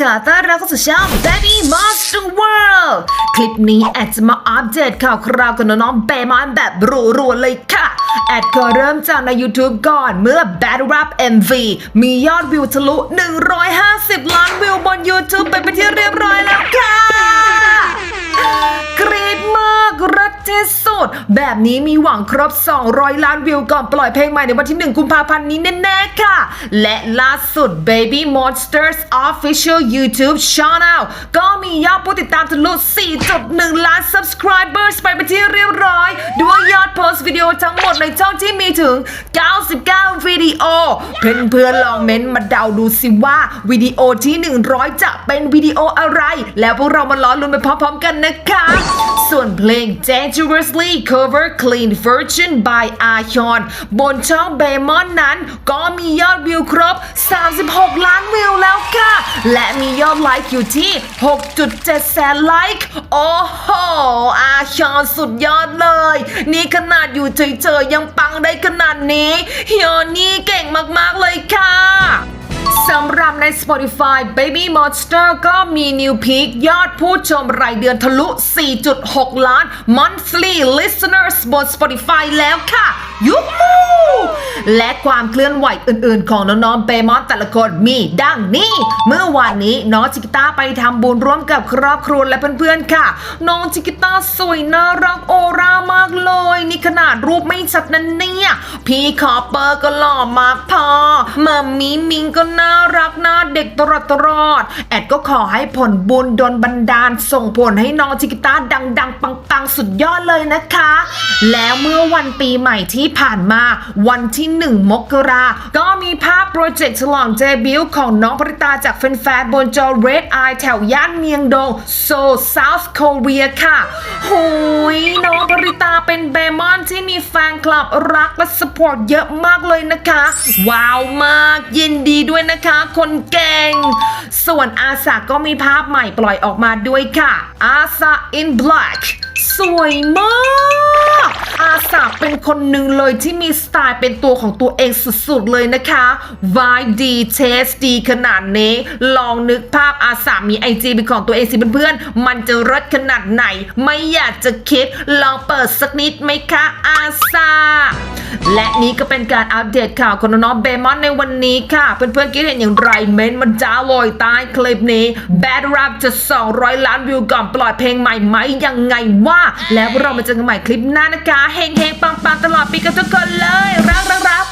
ค่ะต้อนรับเข้าสู่ช่อง Baby Monster World คลิปนี้แอดจะมาอัปเดตข่าวคราวกับน้องๆเบมอนแบบรัวๆเลยค่ะ แอดก็เริ่มจากใน YouTube ก่อนเมื่อ Bad Rap MV มียอดวิวทะลุ 150 ล้านวิวบน YouTube ไปเป็นที่เรียบร้อยแล้วค่ะ ที่สุด แบบนี้มีหวังครบ 200 ล้านวิวก่อนปล่อยเพลงใหม่ในวันที่ 1 กุมภาพันธ์นี้แน่ๆค่ะ และล่าสุด Baby Monsters Official YouTube Channel ก็มี ติดตามทะลุ 4.1 ล้าน subscribers ไปเป็นที่เรียบร้อย ด้วยยอดโพสต์วิดีโอทั้งหมดในช่องที่มีถึง 99 วิดีโอ เพื่อนๆลองเม้นมาเดาดูสิว่าวิดีโอที่ 100 จะเป็นวิดีโออะไร แล้วพวกเรามาล้อลุ้นไปพร้อมๆกันนะคะ ส่วนเพลง Dangerously Cover Clean Version by Ayon บนช่อง b a m o n นั้น ก็มียอดวิวครบ 36 ล้าน และมียอดไลค์อยู่ที่ 6.7 แสนไลค์ โอ้โห อาชอนสุดยอดเลย นี่ขนาดอยู่เฉยๆยังปังได้ขนาดนี้เฮียนี่เก่งมากๆเลยค่ะสำหรับใน Spotify Baby Monster ก็มี New Peak ยอดผู้ชมรายเดือนทะลุ 4.6 ล้าน Monthly Listeners บน Spotify แล้วค่ะยูฮู และความเคลื่อนไหวอื่นๆ ของน้องๆเปมอนแต่ละคนมีดังนี้ เมื่อวานนี้น้องจิกิต้าไปทำบุญร่วมกับครอบครัวและเพื่อนๆค่ะ น้องจิกิต้าสวยน่ารักโอ ขนาดรูปไม่ชัดนั่นเนี่ย พี่คอปเปอร์ก็หล่อมากพอมามีมิงก็น่ารักน่าเด็กตลอดตลอด แอดก็ขอให้ผลบุญโดนบันดาลส่งผลให้น้องจิกิต้าดัง ๆ ปัง ๆ สุดยอดเลยนะคะ แล้วเมื่อวันปีใหม่ที่ผ่านมาวันที่ 1 มกราก็มีภาพโปรเจกต์ฉลองเดบิวของน้องปริตาจากแฟนๆบนจอ Red Eye แถวย่านเมียงดงโซ South Korea ค่ะหูยน้องปริตาเป็นเบมอนที่มีแฟนคลับรักและสปอร์ตเยอะมากเลยนะคะ ว้าวมากยินดีด้วยนะคะ คนเก่ง ส่วนอาสาก็มีภาพใหม่ปล่อยออกมาด้วยค่ะอาสา in black สวยมาก อาสาเป็นคนหนึ่งเลยที่มีสไตล์เป็นตัวของตัวเองสุดๆเลยนะคะวายดีเทสดีขนาดนี้ ลองนึกภาพอาสามีไอจีเป็นของตัวเองสิเพื่อนๆ มันจะรสขนาดไหน ไม่อยากจะคิด ลองเปิดสักนิดไหมคะอาสาและนี่ก็เป็นการอัปเดตข่าวของน้องเบมอนในวันนี้ค่ะ เพื่อนๆคิดเห็นอย่างไรเม้นมันจ้าโวยใต้คลิปนี้ Bad Rap จะ 200 ล้านวิวก่อนปล่อยเพลงใหม่ไหมยังไงว่า แล้วเรามาเจอกันใหม่คลิปหน้านะคะเฮเฮงๆปังๆตลอดปีกันทุกคนเลย รักรักรัก